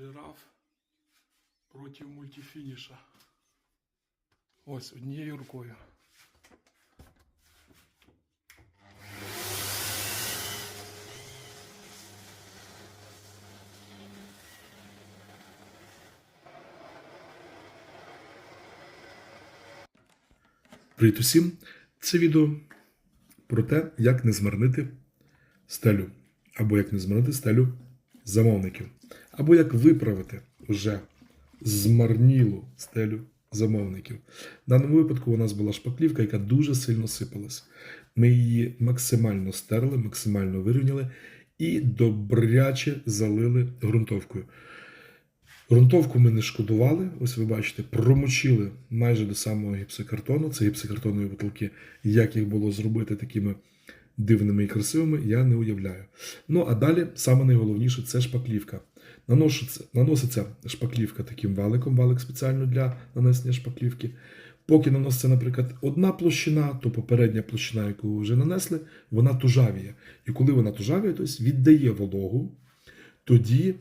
Жираф проти мультифініша. Ось однією рукою. Привіт усім! Це відео про те, як не змарнити стелю, або як не змарнити стелю замовників, або як виправити вже змарнілу стелю замовників. В даному випадку у нас була шпаклівка, яка дуже сильно сипалась. Ми її максимально стерли, максимально вирівняли і добряче залили ґрунтовкою. Грунтовку ми не шкодували, ось ви бачите, промочили майже до самого гіпсокартону. Це гіпсокартонові бутилки. Як їх було зробити такими дивними і красивими, я не уявляю. Ну а далі саме найголовніше це шпаклівка. Наноситься, наноситься шпаклівка таким валиком, валик спеціально для нанесення шпаклівки. Поки наноситься, наприклад, одна площина, то попередня площина, яку ви вже нанесли, вона тужавіє. І коли вона тужавіє, тобто віддає вологу, тоді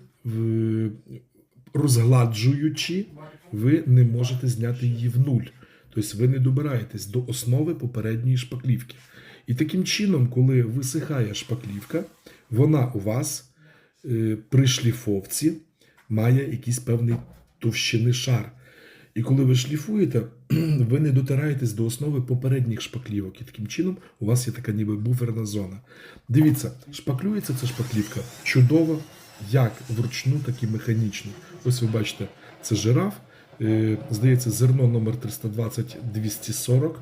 розгладжуючи, ви не можете зняти її в нуль. Тобто ви не добираєтесь до основи попередньої шпаклівки. І таким чином, коли висихає шпаклівка, вона у вас при шліфовці має якийсь певний товщини шар. І коли ви шліфуєте, ви не дотираєтесь до основи попередніх шпаклівок. І таким чином у вас є така ніби буферна зона. Дивіться, шпаклюється ця шпаклівка чудово, як вручну, так і механічно. Ось ви бачите, це жираф. Е, Здається, зерно номер 320-240,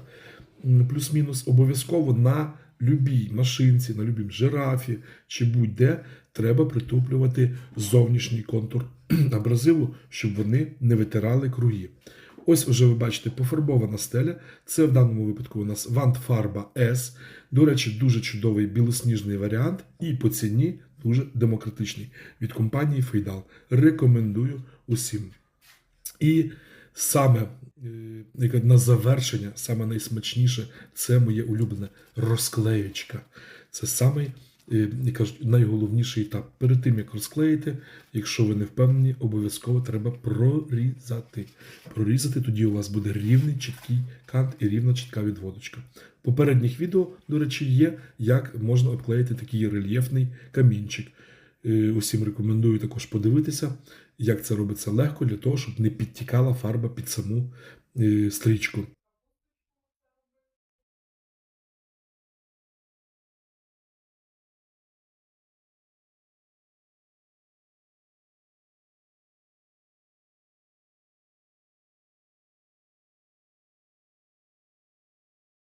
плюс-мінус, обов'язково на любій машинці, на любім жирафі чи будь-де треба притуплювати зовнішній контур абразиву, щоб вони не витирали круги. Ось вже ви бачите пофарбована стеля. Це в даному випадку у нас вантфарба S. До речі, дуже чудовий білосніжний варіант і по ціні дуже демократичний від компанії Фейдал. Рекомендую усім. І саме е, на завершення, саме найсмачніше, це моє улюблене розклеєчка. Це самий е, найголовніший етап. Перед тим як розклеїти, якщо ви не впевнені, обов'язково треба прорізати. Прорізати, тоді у вас буде рівний чіткий кант і рівна чітка відводочка. Попередніх відео, до речі, є, як можна обклеїти такий рельєфний камінчик. Е, Усім рекомендую також подивитися, як це робиться легко для того, щоб не підтікала фарба під саму е, стрічку.